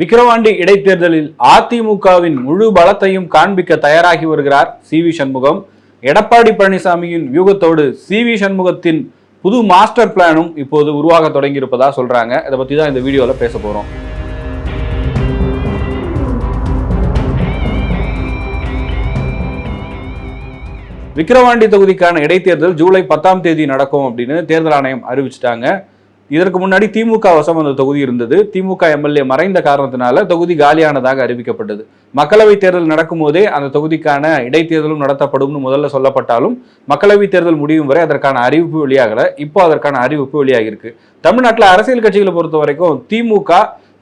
விக்கிரவாண்டி இடைத்தேர்தலில் அதிமுகவின் முழு பலத்தையும் காண்பிக்க தயாராகி வருகிறார் சி வி சண்முகம். எடப்பாடி பழனிசாமியின் வியூகத்தோடு சி வி சண்முகத்தின் புது மாஸ்டர் பிளானும் இப்போது உருவாக தொடங்கியிருப்பதா சொல்றாங்க. இதை பத்தி தான் இந்த வீடியோல பேச போறோம். விக்கிரவாண்டி தொகுதிக்கான இடைத்தேர்தல் ஜூலை பத்தாம் தேதி நடக்கும் அப்படின்னு தேர்தல் ஆணையம் அறிவிச்சிட்டாங்க. இதற்கு முன்னாடி திமுக வசம் அந்த தொகுதி இருந்தது. திமுக எம்எல்ஏ மறைந்த காரணத்தினால தொகுதி காலியானதாக அறிவிக்கப்பட்டது. மக்களவை தேர்தல் நடக்கும் போதே அந்த தொகுதிக்கான இடைத்தேர்தலும் நடத்தப்படும்னு முதல்ல சொல்லப்பட்டாலும் மக்களவை தேர்தல் முடியும் வரை அதற்கான அறிவிப்பு வெளியாகல. இப்போ அதற்கான அறிவிப்பு வெளியாகிருக்கு தமிழ்நாட்டில் அரசியல் கட்சிகளை பொறுத்த வரைக்கும் திமுக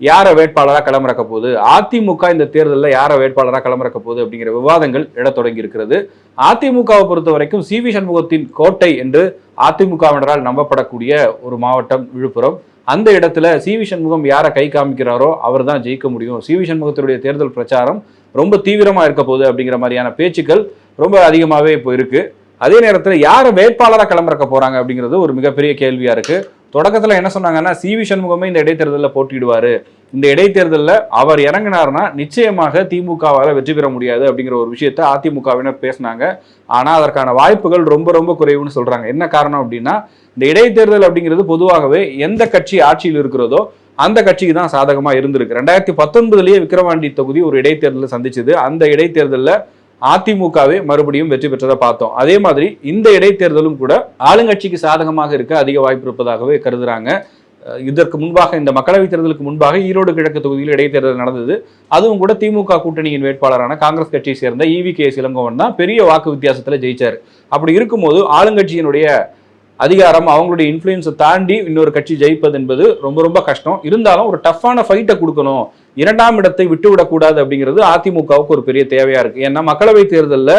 யாரை வேட்பாளராக களமிறக்க போகுது? அதிமுக இந்த தேர்தலில் யாரை வேட்பாளராக களமிறக்க போகுது அப்படிங்கிற விவாதங்கள் எழத் தொடங்கி இருக்கிறது அதிமுகவை பொறுத்த வரைக்கும் சி வி சண்முகத்தின் கோட்டை என்று அதிமுகவினரால் நம்பப்படக்கூடிய ஒரு மாவட்டம் விழுப்புரம். அந்த இடத்துல சி வி சண்முகம் யாரை கை காமிக்கிறாரோ அவர் தான் ஜெயிக்க முடியும். சி வி சண்முகத்தினுடைய தேர்தல் பிரச்சாரம் ரொம்ப தீவிரமாக இருக்க போகுது அப்படிங்கிற மாதிரியான பேச்சுக்கள் ரொம்ப அதிகமாகவே இப்போ இருக்குது அதே நேரத்தில் யாரை வேட்பாளராக களமிறக்க போகிறாங்க அப்படிங்கிறது ஒரு மிகப்பெரிய கேள்வியாக இருக்குது தொடக்கத்தில் என்ன சொன்னாங்கன்னா சி வி சண்முகமே இந்த இடைத்தேர்தலில் போட்டியிடுவாரு. இந்த இடைத்தேர்தலில் அவர் இறங்கினார்னா நிச்சயமாக திமுகவால் வெற்றி பெற முடியாது அப்படிங்கிற ஒரு விஷயத்த அதிமுகவினர் பேசினாங்க. ஆனால் அதற்கான வாய்ப்புகள் ரொம்ப ரொம்ப குறைவுன்னு சொல்கிறாங்க என்ன காரணம் அப்படின்னா இந்த இடைத்தேர்தல் அப்படிங்கிறது பொதுவாகவே எந்த கட்சி ஆட்சியில் இருக்கிறதோ அந்த கட்சிக்கு தான் சாதகமாக இருந்திருக்கு. ரெண்டாயிரத்தி பத்தொன்பதுலேயே விக்கிரவாண்டி தொகுதி ஒரு இடைத்தேர்தலை சந்திச்சது. அந்த இடைத்தேர்தலில் அதிமுகவே மறுபடியும் வெற்றி பெற்றதை பார்த்தோம். அதே மாதிரி இந்த இடைத்தேர்தலும் கூட ஆளுங்கட்சிக்கு சாதகமாக இருக்க அதிக வாய்ப்பு இருப்பதாகவே கருதுறாங்க. இதற்கு முன்பாக இந்த மக்களவைத் தேர்தலுக்கு முன்பாக ஈரோடு கிழக்கு தொகுதியில் இடைத்தேர்தல் நடந்தது. அதுவும் கூட திமுக கூட்டணியின் வேட்பாளரான காங்கிரஸ் கட்சியை சேர்ந்த இவி கே இளங்கோவன் தான் பெரிய வாக்கு வித்தியாசத்தில் ஜெயிச்சார். அப்படி இருக்கும்போது ஆளுங்கட்சியினுடைய அதிகாரம் அவங்களுடைய இன்ஃப்ளூயன்ஸை தாண்டி இன்னொரு கட்சி ஜெயிப்பது என்பது ரொம்ப ரொம்ப கஷ்டம். இருந்தாலும் ஒரு டஃப்பான ஃபைட்டை கொடுக்கணும். இரண்டாம் இடத்தை விட்டு விடக்கூடாது அப்படிங்கிறது அதிமுகவுக்கு ஒரு பெரிய தேவையாக இருக்குது ஏன்னா மக்களவை தேர்தலில்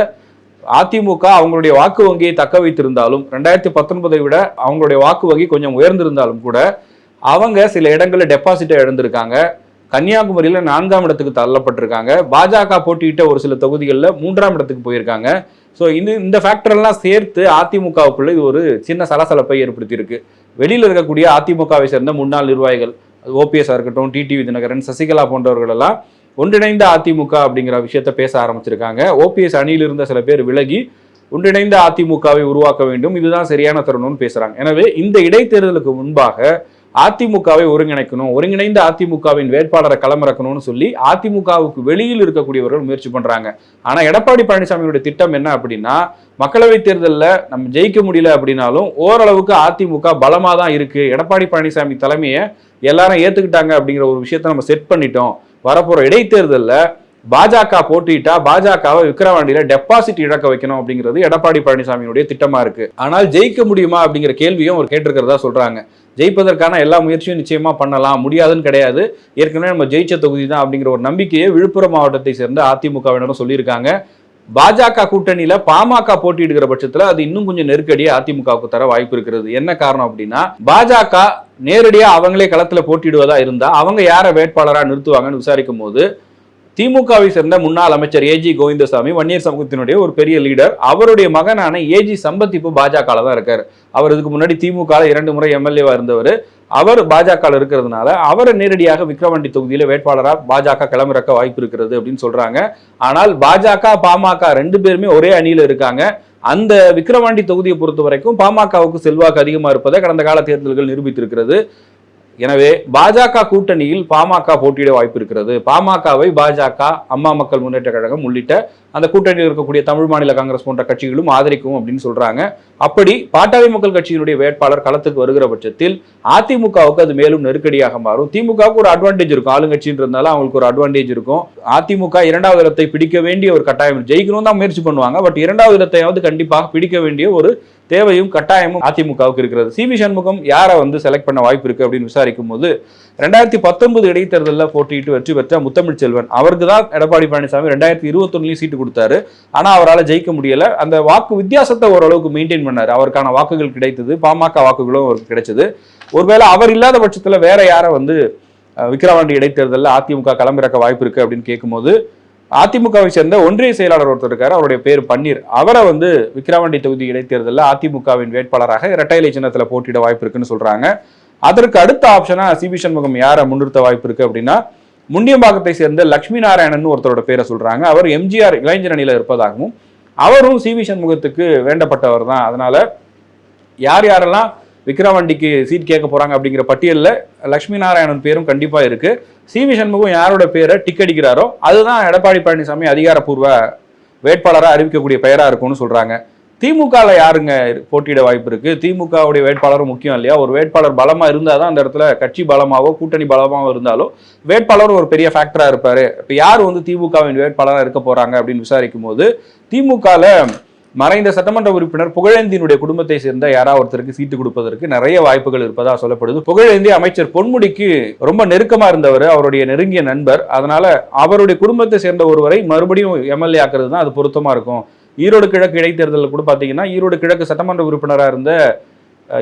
அதிமுக அவங்களுடைய வாக்கு வங்கியை தக்க வைத்திருந்தாலும் ரெண்டாயிரத்தி பத்தொன்பதை விட அவங்களுடைய வாக்கு வங்கி கொஞ்சம் உயர்ந்திருந்தாலும் கூட அவங்க சில இடங்களில் டெபாசிட்டை இழந்திருக்காங்க. கன்னியாகுமரியில் நான்காம் இடத்துக்கு தள்ளப்பட்டிருக்காங்க. பாஜக போட்டியிட்ட ஒரு சில தொகுதிகளில் மூன்றாம் இடத்துக்கு போயிருக்காங்க. ஸோ இந்த இந்த ஃபேக்டரெல்லாம் சேர்த்து அதிமுகவுக்குள்ளே இது ஒரு சின்ன சலசலப்பை ஏற்படுத்தியிருக்கு. வெளியில் இருக்கக்கூடிய அதிமுகவை சேர்ந்த முன்னாள் நிர்வாகிகள் ஓபிஎஸ்ஸாக இருக்கட்டும் டிடிவி தினகரன் சசிகலா போன்றவர்கள் எல்லாம் ஒன்றிணைந்த அதிமுக அப்படிங்கிற விஷயத்த பேச ஆரம்பிச்சிருக்காங்க. ஓபிஎஸ் அணியில் இருந்த சில பேர் விலகி ஒன்றிணைந்த அதிமுகவை உருவாக்க வேண்டும். இதுதான் சரியான தருணம்னு பேசுகிறாங்க எனவே இந்த இடைத்தேர்தலுக்கு முன்பாக அதிமுகவை ஒருங்கிணைக்கணும் ஒருங்கிணைந்த அதிமுகவின் வேட்பாளரை களமிறக்கணும்னு சொல்லி அதிமுகவுக்கு வெளியில் இருக்கக்கூடியவர்கள் முயற்சி பண்றாங்க. ஆனா எடப்பாடி பழனிசாமியுடைய திட்டம் என்ன அப்படின்னா மக்களவை தேர்தலில் நம்ம ஜெயிக்க முடியல அப்படின்னாலும் ஓரளவுக்கு அதிமுக பலமா தான் இருக்கு. எடப்பாடி பழனிசாமி தலைமையை எல்லாரும் ஏத்துக்கிட்டாங்க அப்படிங்கிற ஒரு விஷயத்த நம்ம செட் பண்ணிட்டோம். வரப்போற இடைத்தேர்தலில் பாஜக போட்டியிட்டா பாஜகவை விக்கிரவாண்டியில டெபாசிட் இழக்க வைக்கணும் அப்படிங்கிறது எடப்பாடி பழனிசாமியினுடைய திட்டமா இருக்கு. ஆனால் ஜெயிக்க முடியுமா அப்படிங்கிற கேள்வியும் அவர் கேட்டிருக்கிறதா சொல்றாங்க. ஜெயிப்பதற்கான எல்லா முயற்சியும் நிச்சயமாக பண்ணலாம். முடியாதுன்னு கிடையாது. ஏற்கனவே நம்ம ஜெயிச்ச தொகுதி தான் அப்படிங்கிற ஒரு நம்பிக்கையை விழுப்புரம் மாவட்டத்தை சேர்ந்த அதிமுகவினரும் சொல்லியிருக்காங்க. பாஜக கூட்டணியில பாமக போட்டியிடுகிற பட்சத்துல அது இன்னும் கொஞ்சம் நெருக்கடியை அதிமுகவுக்கு தர வாய்ப்பு இருக்கிறது. என்ன காரணம் அப்படின்னா பாஜக நேரடியா அவங்களே களத்துல போட்டியிடுவதா இருந்தா அவங்க யாரை வேட்பாளரா நிறுத்துவாங்கன்னு விசாரிக்கும் போது திமுகவை சேர்ந்த முன்னாள் அமைச்சர் ஏஜி கோவிந்தசாமி வன்னியர் சமூகத்தினுடைய ஒரு பெரிய லீடர் அவருடைய மகனான ஏஜி சம்பத் இப்போ பாஜகவில் தான் இருக்கார். அவர் இதுக்கு முன்னாடி திமுக இரண்டு முறை எம்எல்ஏவாக இருந்தவர். அவர் பாஜகவில் இருக்கிறதுனால அவரை நேரடியாக விக்ரவாண்டி தொகுதியில் வேட்பாளராக பாஜக கிளம்பிறக்க வாய்ப்பு இருக்கிறது அப்படின்னு சொல்றாங்க. ஆனால் பாஜக பாமக ரெண்டு பேருமே ஒரே அணியில இருக்காங்க. அந்த விக்கிரவாண்டி தொகுதியை பொறுத்த வரைக்கும் பாமகவுக்கு செல்வாக்கு அதிகமாக இருப்பதை கடந்த கால தேர்தல்கள் நிரூபித்திருக்கிறது. எனவே பாஜக கூட்டணியில் பாமக போட்டியிட வாய்ப்பு இருக்கிறது. பாமகவை பாஜக அம்மா மக்கள் முன்னேற்ற கழகம் உள்ளிட்ட அந்த கூட்டணியில் இருக்கக்கூடிய தமிழ் மாநில காங்கிரஸ் போன்ற கட்சிகளும் ஆதரிக்கும் அப்படின்னு சொல்றாங்க. அப்படி பாட்டாளி மக்கள் கட்சியினுடைய வேட்பாளர் களத்துக்கு வருகிற பட்சத்தில் அதிமுகவுக்கு அது மேலும் நெருக்கடியாக மாறும். திமுகவுக்கு ஒரு அட்வான்டேஜ் இருக்கும். ஆளுங்கட்சின்றதுனால அவங்களுக்கு ஒரு அட்வான்டேஜ் இருக்கும். அதிமுக இரண்டாவது இடத்தை பிடிக்க வேண்டிய ஒரு கட்டாயம். ஜெயிக்கணும் தான் முயற்சி பண்ணுவாங்க. பட் இரண்டாவது இடத்தையாவது கண்டிப்பாக பிடிக்க வேண்டிய ஒரு தேவையும் கட்டாயமும் அதிமுகவுக்கு இருக்கிறது. சி. வி. சண்முகம் யாரை வந்து செலக்ட் பண்ண வாய்ப்பு இருக்கு அப்படின்னு விசாரிக்கும் போது ரெண்டாயிரத்தி பத்தொன்பது இடைத்தேர்தலில் போட்டியிட்டு வெற்றி பெற்ற முத்தமிழ் செல்வன். அவருக்கு தான் எடப்பாடி பழனிசாமி ரெண்டாயிரத்தி இருபத்தொன்னுலையும் சீட்டு கொடுத்தாரு. ஆனால் அவரால் ஜெயிக்க முடியல. அந்த வாக்கு வித்தியாசத்தை ஓரளவுக்கு மெயின்டைன் பண்ணாரு. அவருக்கான வாக்குகள் கிடைத்தது. பாமக வாக்குகளும் அவருக்கு கிடைச்சது. ஒருவேளை அவர் இல்லாத பட்சத்தில் வேற யாரை வந்து விக்கிரவாண்டி இடைத்தேர்தலில் அதிமுக களமிறக்க வாய்ப்பு இருக்கு அப்படின்னு கேட்கும்போது அதிமுகவை சேர்ந்த ஒன்றிய செயலாளர் ஒருத்தர் இருக்காரு. அவருடைய பேர் பன்னீர். அவரை வந்து விக்கிரவாண்டி தொகுதி இடைத்தேர்தலில் அதிமுகவின் வேட்பாளராக இரட்டை இலை சின்னத்தில் போட்டியிட வாய்ப்பு இருக்குன்னு சொல்றாங்க. அதற்கு அடுத்த ஆப்ஷனா சிபி சண்முகம் யாரை முன்னிறுத்த வாய்ப்பு இருக்கு அப்படின்னா முண்டியம்பாக்கத்தை சேர்ந்த லட்சுமி நாராயணன் ஒருத்தரோட பேரை சொல்றாங்க. அவர் எம்ஜிஆர் இளைஞர் அணியில இருப்பதாகவும் அவரும் சிவி சண்முகத்துக்கு வேண்டப்பட்டவர் தான். அதனால யார் யாரெல்லாம் விக்ரவாண்டிக்கு சீட் கேட்க போகிறாங்க அப்படிங்கிற பட்டியலில் லக்ஷ்மி நாராயணன் பேரும் கண்டிப்பாக இருக்குது சி வி சண்முகம் யாரோட பேரை டிக் அடிக்கிறாரோ அதுதான் எடப்பாடி பழனிசாமி அதிகாரப்பூர்வ வேட்பாளராக அறிவிக்கக்கூடிய பெயராக இருக்கும்னு சொல்கிறாங்க திமுகவில் யாருங்க போட்டியிட வாய்ப்பு இருக்குது திமுகவுடைய வேட்பாளரும் முக்கியம் இல்லையா? ஒரு வேட்பாளர் பலமாக இருந்தால் தான் அந்த இடத்துல கட்சி பலமாகவோ கூட்டணி பலமாகவோ இருந்தாலோ வேட்பாளர் ஒரு பெரிய ஃபேக்டராக இருப்பார். இப்போ யார் வந்து திமுகவின் வேட்பாளராக இருக்க போகிறாங்க அப்படின்னு விசாரிக்கும் போது திமுகவில் மறைந்த சட்டமன்ற உறுப்பினர் புகழேந்தியினுடைய குடும்பத்தை சேர்ந்த யாராவது ஒருத்தருக்கு சீட்டு கொடுப்பதற்கு நிறைய வாய்ப்புகள் இருப்பதாக சொல்லப்படுது. புகழேந்தி அமைச்சர் பொன்முடிக்கு ரொம்ப நெருக்கமா இருந்தவர் அவருடைய நெருங்கிய நண்பர். அதனால அவருடைய குடும்பத்தை சேர்ந்த ஒருவரை மறுபடியும் எம்எல்ஏ ஆக்குறது தான் அது பொருத்தமா இருக்கும். ஈரோடு கிழக்கு இடைத்தேர்தலில் கூட பார்த்தீங்கன்னா ஈரோடு கிழக்கு சட்டமன்ற உறுப்பினராக இருந்த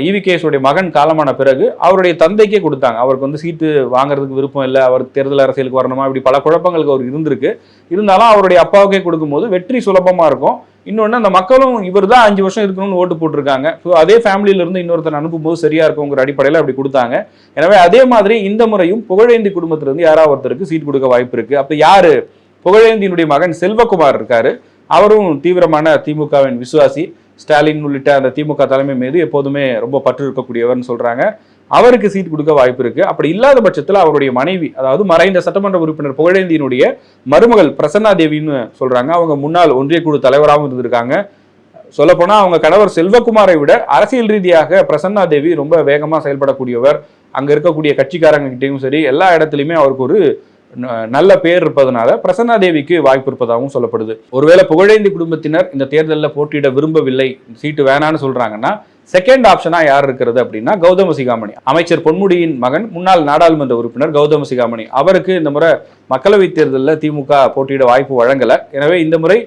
இவிகேஎஸுடைய மகன் காலமான பிறகு அவருடைய தந்தைக்கே கொடுத்தாங்க. அவருக்கு வந்து சீட்டு வாங்குறதுக்கு விருப்பம் இல்லை அவர் தேர்தல் அரசியலுக்கு வரணுமா இப்படி பல குழப்பங்களுக்கு அவர் இருந்திருக்கு. இருந்தாலும் அவருடைய அப்பாவுக்கே கொடுக்கும்போது வெற்றி சுலபமாக இருக்கும். இன்னொன்று அந்த மக்களும் இவர் தான் அஞ்சு வருஷம் இருக்கணும்னு ஓட்டு போட்டிருக்காங்க. ஸோ அதே ஃபேமிலியில இருந்து இன்னொருத்தர் அனுப்பும்போது சரியாக இருக்குங்கிற அடிப்படையில் அப்படி கொடுத்தாங்க. எனவே அதே மாதிரி இந்த முறையும் புகழேந்தி குடும்பத்திலிருந்து யாராவது ஒருத்தருக்கு சீட் கொடுக்க வாய்ப்பு இருக்குது அப்போ யார்? புகழேந்தியினுடைய மகன் செல்வகுமார் இருக்கார். அவரும் தீவிரமான திமுகவின் விசுவாசி. ஸ்டாலின் உள்ளிட்ட அந்த திமுக தலைமை மீது எப்போதுமே ரொம்ப பற்று இருக்கக்கூடியவர்னு சொல்கிறாங்க அவருக்கு சீட் கொடுக்க வாய்ப்பு இருக்கு. அப்படி இல்லாத பட்சத்தில் அவருடைய மனைவி அதாவது மறைந்த சட்டமன்ற உறுப்பினர் புகழேந்தியினுடைய மருமகள் பிரசன்னா தேவின்னு சொல்றாங்க. அவங்க முன்னாள் ஒன்றிய குழு தலைவராகவும் இருந்திருக்காங்க. சொல்லப்போனால் அவங்க கணவர் செல்வகுமாரை விட அரசியல் ரீதியாக பிரசன்னா தேவி ரொம்ப வேகமாக செயல்படக்கூடியவர். அங்கே இருக்கக்கூடிய கட்சிக்காரங்ககிட்டையும் சரி எல்லா இடத்துலையுமே அவருக்கு ஒரு ந- நல்ல பேர் இருப்பதனால பிரசன்னா தேவிக்கு வாய்ப்பு இருப்பதாகவும் சொல்லப்படுது. ஒருவேளை புகழேந்தி குடும்பத்தினர் இந்த தேர்தலில் போட்டியிட விரும்பவில்லை சீட்டு வேணான்னு சொல்றாங்கன்னா செகண்ட் ஆப்ஷனா யார் இருக்கிறது அப்படின்னா கௌதம சிகாமணி. அமைச்சர் பொன்முடியின் மகன் முன்னாள் நாடாளுமன்ற உறுப்பினர் கௌதம சிகாமணி. அவருக்கு இந்த முறை மக்களவைத் தேர்தலில் திமுக போட்டியிட வாய்ப்பு வழங்கலை. எனவே இந்த முறை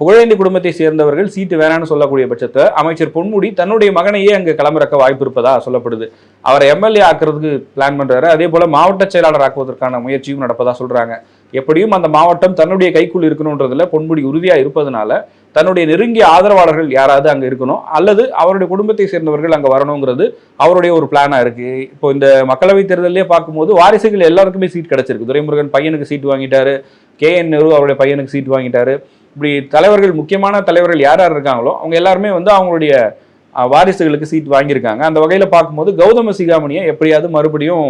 புகழேந்தி குடும்பத்தை சேர்ந்தவர்கள் சீட்டு வேணான்னு சொல்லக்கூடிய பட்சத்தை அமைச்சர் பொன்முடி தன்னுடைய மகனையே அங்கே களமிறக்க வாய்ப்பு இருப்பதா சொல்லப்படுது. அவரை எம்எல்ஏ ஆக்குறதுக்கு பிளான் பண்ணுறாரு அதே போல் மாவட்ட செயலாளர் ஆக்குவதற்கான முயற்சியும் நடப்பதாக சொல்கிறாங்க எப்படியும் அந்த மாவட்டம் தன்னுடைய கைக்குள் இருக்கணுன்றதுல பொன்முடி உறுதியாக இருப்பதனால தன்னுடைய நெருங்கிய ஆதரவாளர்கள் யாராவது அங்கே இருக்கணும் அல்லது அவருடைய குடும்பத்தை சேர்ந்தவர்கள் அங்கே வரணுங்கிறது அவருடைய ஒரு பிளானாக இருக்கு. இப்போ இந்த மக்களவைத் தேர்தலே பார்க்கும்போது வாரிசுகள் எல்லாருக்குமே சீட் கிடைச்சிருக்கு. துரைமுருகன் பையனுக்கு சீட் வாங்கிட்டாரு. கே என் நேரு அவருடைய பையனுக்கு சீட் வாங்கிட்டாரு. இப்படி தலைவர்கள் முக்கியமான தலைவர்கள் யார் யார் இருக்காங்களோ அவங்க எல்லாருமே வந்து அவங்களுடைய வாரிசுகளுக்கு சீட் வாங்கியிருக்காங்க. அந்த வகையில் பார்க்கும்போது கௌதம சிகாமணியை எப்படியாவது மறுபடியும்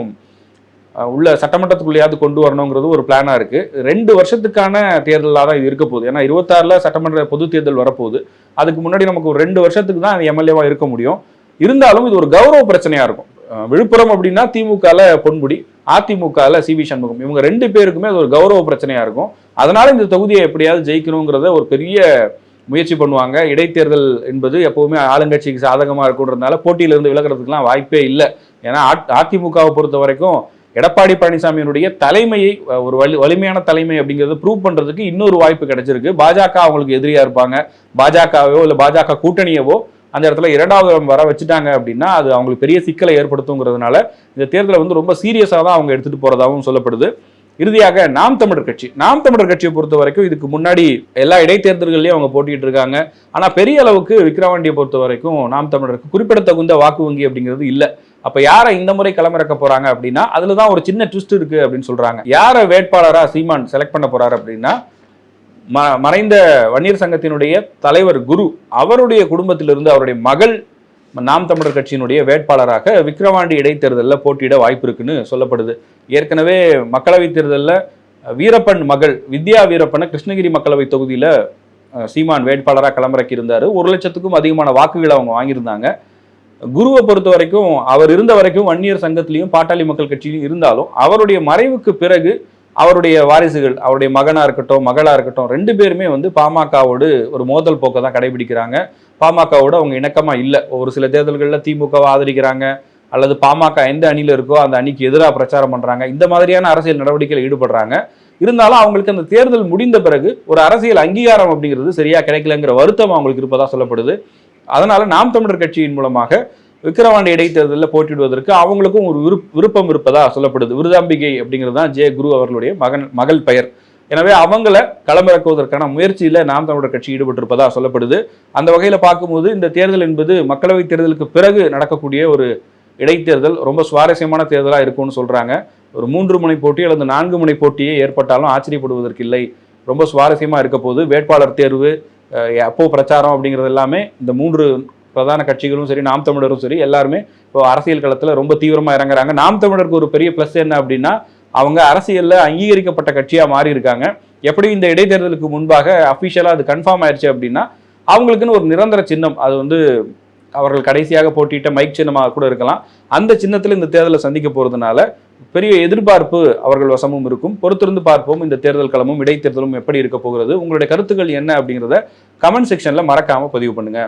உள்ள சட்டமன்றத்துக்குள்ளேயாவது கொண்டு வரணுங்கிறது ஒரு பிளானாக இருக்குது ரெண்டு வருஷத்துக்கான தேர்தலாக தான் இது இருக்க போகுது. ஏன்னா இருபத்தாறில் சட்டமன்ற பொது தேர்தல் வரப்போகுது. அதுக்கு முன்னாடி நமக்கு ஒரு ரெண்டு வருஷத்துக்கு தான் அது எம்எல்ஏவாக இருக்க முடியும். இருந்தாலும் இது ஒரு கௌரவ பிரச்சனையாக இருக்கும். விழுப்புரம் அப்படின்னா திமுகவில் பொன்முடி அதிமுகவில் சி வி சண்முகம். இவங்க ரெண்டு பேருக்குமே அது ஒரு கௌரவ பிரச்சனையாக இருக்கும். அதனால் இந்த தொகுதியை எப்படியாவது ஜெயிக்கணுங்கிறத ஒரு பெரிய முயற்சி பண்ணுவாங்க. இடைத்தேர்தல் என்பது எப்போவுமே ஆளுங்கட்சிக்கு சாதகமாக இருக்குன்றதுனால போட்டியிலிருந்து விலகிறதுக்குலாம் வாய்ப்பே இல்லை. ஏன்னா அதிமுகவை பொறுத்த வரைக்கும் எடப்பாடி பழனிசாமியினுடைய தலைமையை ஒரு வலி வலிமையான தலைமை அப்படிங்கிறத ப்ரூவ் பண்ணுறதுக்கு இன்னொரு வாய்ப்பு கிடைச்சிருக்கு. பாஜக அவங்களுக்கு எதிரியாக இருப்பாங்க. பாஜகவோ இல்லை பாஜக கூட்டணியவோ அந்த இடத்துல இரண்டாவது வர வச்சுட்டாங்க அப்படின்னா அது அவங்களுக்கு பெரிய சிக்கலை ஏற்படுத்துங்கிறதுனால இந்த தேர்தலை வந்து ரொம்ப சீரியஸாக தான் அவங்க எடுத்துகிட்டு போகிறதாகவும் சொல்லப்படுது. இறுதியாக நாம் தமிழர் கட்சி. நாம் தமிழர் கட்சியை பொறுத்த வரைக்கும் இதுக்கு முன்னாடி எல்லா இடைத்தேர்தல்கள்லையும் அவங்க போட்டிட்டு இருக்காங்க. ஆனால் பெரிய அளவுக்கு விக்ரவாண்டியை பொறுத்த வரைக்கும் நாம் தமிழருக்கு குறிப்பிடத்தகுந்த வாக்கு வங்கி அப்படிங்கிறது இல்லை. அப்போ யாரை இந்த முறை களமிறக்க போறாங்க அப்படின்னா அதில் தான் ஒரு சின்ன ட்விஸ்ட் இருக்கு அப்படின்னு சொல்றாங்க. யாரை வேட்பாளராக சீமான் செலக்ட் பண்ண போறாரு அப்படின்னா ம மறைந்த வன்னியர் சங்கத்தினுடைய தலைவர் குரு அவருடைய குடும்பத்திலிருந்து அவருடைய மகள் நாம் தமிழர் கட்சியினுடைய வேட்பாளராக விக்கிரவாண்டி இடைத்தேர்தலில் போட்டியிட வாய்ப்பு இருக்குன்னு சொல்லப்படுது. ஏற்கனவே மக்களவைத் தேர்தலில் வீரப்பன் மகள் வித்யா வீரப்பனை கிருஷ்ணகிரி மக்களவை தொகுதியில் சீமான் வேட்பாளராக களமிறக்கி இருந்தார் ஒரு லட்சத்துக்கும் அதிகமான வாக்குகளை அவங்க வாங்கியிருந்தாங்க. குருவை பொறுத்த வரைக்கும் அவர் இருந்த வரைக்கும் வன்னியர் சங்கத்திலையும் பாட்டாளி மக்கள் கட்சியிலும் இருந்தாலும் அவருடைய மறைவுக்கு பிறகு அவருடைய வாரிசுகள் அவருடைய மகனாக இருக்கட்டும் மகளாக இருக்கட்டும் ரெண்டு பேருமே வந்து பாமகவோடு ஒரு மோதல் போக்கை தான் கடைபிடிக்கிறாங்க. பாமகவோடு அவங்க இணக்கமாக இல்லை. ஒரு சில தேர்தல்களில் திமுகவை ஆதரிக்கிறாங்க அல்லது பாமக எந்த அணியில் இருக்கோ அந்த அணிக்கு எதிராக பிரச்சாரம் பண்ணுறாங்க இந்த மாதிரியான அரசியல் நடவடிக்கையில் ஈடுபடுறாங்க. இருந்தாலும் அவங்களுக்கு அந்த தேர்தல் முடிந்த பிறகு ஒரு அரசியல் அங்கீகாரம் அப்படிங்கிறது சரியாக கிடைக்கலங்கிற வருத்தம் அவங்களுக்கு இருப்பதாக சொல்லப்படுது. அதனால் நாம் தமிழர் கட்சியின் மூலமாக விக்கிரவாண்டி இடைத்தேர்தலில் போட்டியிடுவதற்கு அவங்களுக்கும் ஒரு விருப் விருப்பம் இருப்பதாக சொல்லப்படுது. விருதாம்பிகை அப்படிங்கிறது தான் ஜே குரு அவர்களுடைய மகன் மகள் பெயர். எனவே அவங்கள களமிறக்குவதற்கான முயற்சியில் நாம் தமிழர் கட்சி ஈடுபட்டிருப்பதாக சொல்லப்படுது. அந்த வகையில் பார்க்கும்போது இந்த தேர்தல் என்பது மக்களவைத் தேர்தலுக்கு பிறகு நடக்கக்கூடிய ஒரு இடைத்தேர்தல் ரொம்ப சுவாரஸ்யமான தேர்தலாக இருக்கும்னு சொல்கிறாங்க ஒரு மூன்று முனை போட்டி அல்லது நான்கு முனை போட்டியே ஏற்பட்டாலும் ஆச்சரியப்படுவதற்கு இல்லை. ரொம்ப சுவாரஸ்யமாக இருக்க போது வேட்பாளர் தேர்வு அப்போ பிரச்சாரம் அப்படிங்கிறது எல்லாமே இந்த மூன்று பிரதான கட்சிகளும் சரி நாம் தமிழரும் சரி எல்லாருமே இப்போ அரசியல் களத்தில் ரொம்ப தீவிரமாக இறங்குறாங்க. நாம் தமிழருக்கு ஒரு பெரிய ப்ளஸ் என்ன அப்படின்னா அவங்க அரசியலில் அங்கீகரிக்கப்பட்ட கட்சியாக மாறி இருக்காங்க எப்படி இந்த இடைத்தேர்தலுக்கு முன்பாக அஃபிஷியலாக அது கன்ஃபார்ம் ஆயிடுச்சு அப்படின்னா அவங்களுக்குன்னு ஒரு நிரந்தர சின்னம் அது வந்து அவர்கள் கடைசியாக போட்டியிட்ட மைக் சின்னமாக கூட இருக்கலாம். அந்த சின்னத்தில் இந்த தேர்தலை சந்திக்க போகிறதுனால பெரிய எதிர்பார்ப்பு அவர்கள் வசமும் இருக்கும். பொறுத்திருந்து பார்ப்போம் இந்த தேர்தல் களமும் இடைத்தேர்தலும் எப்படி இருக்க போகிறது. உங்களுடைய கருத்துக்கள் என்ன அப்படிங்கிறத கமெண்ட் செக்ஷன்ல மறக்காம பதிவு பண்ணுங்க.